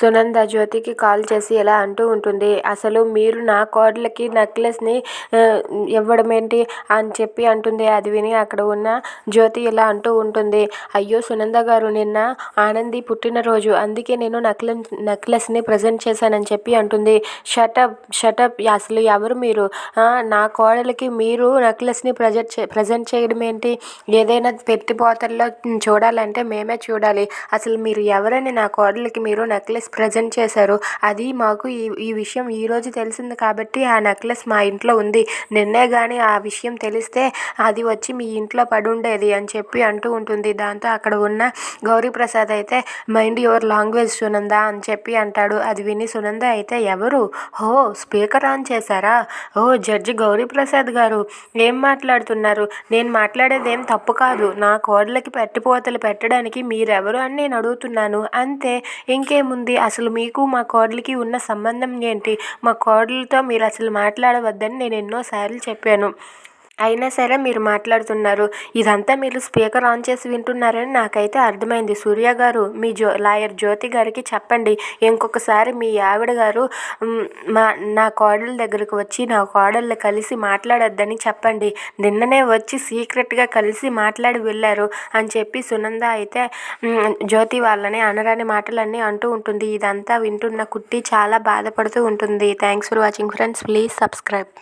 సునంద జ్యోతికి కాల్ చేసి ఇలా అంటూ ఉంటుంది. అసలు మీరు నా కోడలికి నెక్లెస్ని ఇవ్వడం ఏంటి అని చెప్పి అంటుంది. అది విని అక్కడ ఉన్న జ్యోతి ఇలా అంటూ ఉంటుంది. అయ్యో సునంద గారు నిన్న ఆనంది పుట్టినరోజు. అందుకే నేను నెక్లెస్ నెక్లెస్ని ప్రజెంట్ చేశానని చెప్పి అంటుంది. షటప్ షటప్ అసలు ఎవరు మీరు? నా కోడలికి మీరు నెక్లెస్ని ప్రజెంట్ ప్రజెంట్ చేయడం ఏంటి ఏదైనా పెట్టిపోతల్లో చూడాలంటే మేమే చూడాలి. అసలు మీరు ఎవరని నా కోడలికి మీరు నెక్లెస్ ప్రజెంట్ చేశారు. అది మాకు ఈ ఈ విషయం ఈరోజు తెలిసింది కాబట్టి ఆ నెక్లెస్ మా ఇంట్లో ఉంది. నిన్నే కానీ ఆ విషయం తెలిస్తే అది వచ్చి మీ ఇంట్లో పడి ఉండేది అని చెప్పి అంటూ ఉంటుంది. దాంతో అక్కడ ఉన్న గౌరీప్రసాద్ అయితే మైండ్ యువర్ లాంగ్వేజ్ సునంద అని చెప్పి అంటాడు. అది విని సునంద అయితే ఎవరు? హో స్పీకర్ ఆన్ చేశారా? ఓ జడ్జి గౌరీప్రసాద్ గారు ఏం మాట్లాడుతున్నారు? నేను మాట్లాడేది ఏం తప్పు కాదు. నా కోడలకి పెట్టిపోతలు పెట్టడానికి మీరెవరు అని నేను అడుగుతున్నాను. అంతే ఇంకేముంది? అసలు మీకు మా కోడలికి ఉన్న సంబంధం ఏంటి? మా కోడలతో మీరు అసలు మాట్లాడవద్దని నేను ఎన్నోసార్లు చెప్పాను. అయినా సరే మీరు మాట్లాడుతున్నారు. ఇదంతా మీరు స్పీకర్ ఆన్ చేసి వింటున్నారని నాకైతే అర్థమైంది. సూర్య గారు మీ జో లాయర్ జ్యోతి గారికి చెప్పండి. ఇంకొకసారి మీ ఆవిడ గారు మా నా కోడల దగ్గరకు వచ్చి నా కోడళ్ళు కలిసి మాట్లాడొద్దని చెప్పండి. నిన్ననే వచ్చి సీక్రెట్గా కలిసి మాట్లాడి వెళ్ళారు అని చెప్పి సునంద అయితే జ్యోతి వాళ్ళని అనరాని మాటలన్నీ అంటూ ఉంటుంది. ఇదంతా వింటున్న కుట్టి చాలా బాధపడుతూ ఉంటుంది. Thanks for watching friends please subscribe